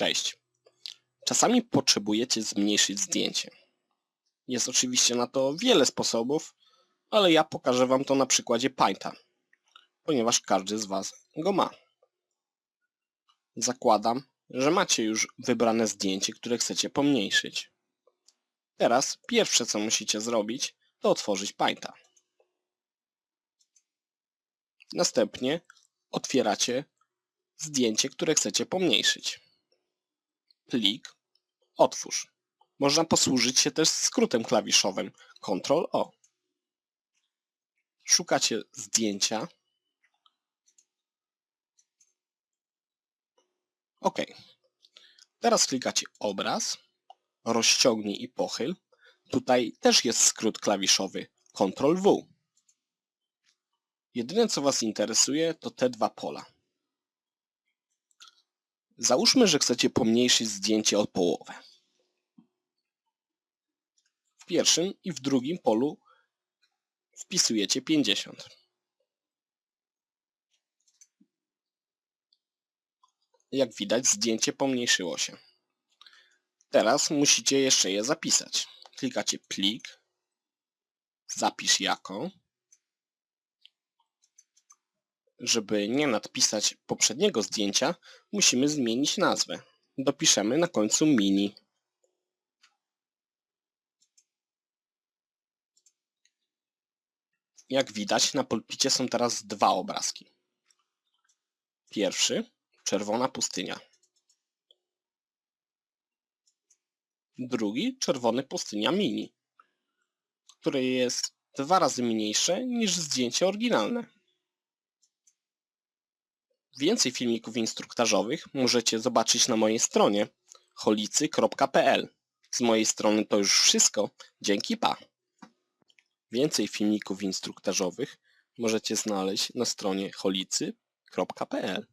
Cześć. Czasami potrzebujecie zmniejszyć zdjęcie. Jest oczywiście na to wiele sposobów, ale ja pokażę Wam to na przykładzie Painta, ponieważ każdy z Was go ma. Zakładam, że macie już wybrane zdjęcie, które chcecie pomniejszyć. Teraz pierwsze co musicie zrobić, to otworzyć Painta. Następnie otwieracie zdjęcie, które chcecie pomniejszyć. Plik, otwórz. Można posłużyć się też skrótem klawiszowym Ctrl-O. Szukacie zdjęcia. OK. Teraz klikacie obraz, rozciągnij i pochyl. Tutaj też jest skrót klawiszowy Ctrl-W. Jedyne co Was interesuje to te dwa pola. Załóżmy, że chcecie pomniejszyć zdjęcie o połowę. W pierwszym i w drugim polu wpisujecie 50. Jak widać zdjęcie pomniejszyło się. Teraz musicie jeszcze je zapisać. Klikacie plik, zapisz jako. Żeby nie nadpisać poprzedniego zdjęcia, musimy zmienić nazwę. Dopiszemy na końcu mini. Jak widać, na pulpicie są teraz dwa obrazki. Pierwszy, czerwona pustynia. Drugi, czerwony pustynia mini, które jest dwa razy mniejsze niż zdjęcie oryginalne. Więcej filmików instruktażowych możecie zobaczyć na mojej stronie holicy.pl. Z mojej strony to już wszystko. Dzięki pa! Więcej filmików instruktażowych możecie znaleźć na stronie holicy.pl.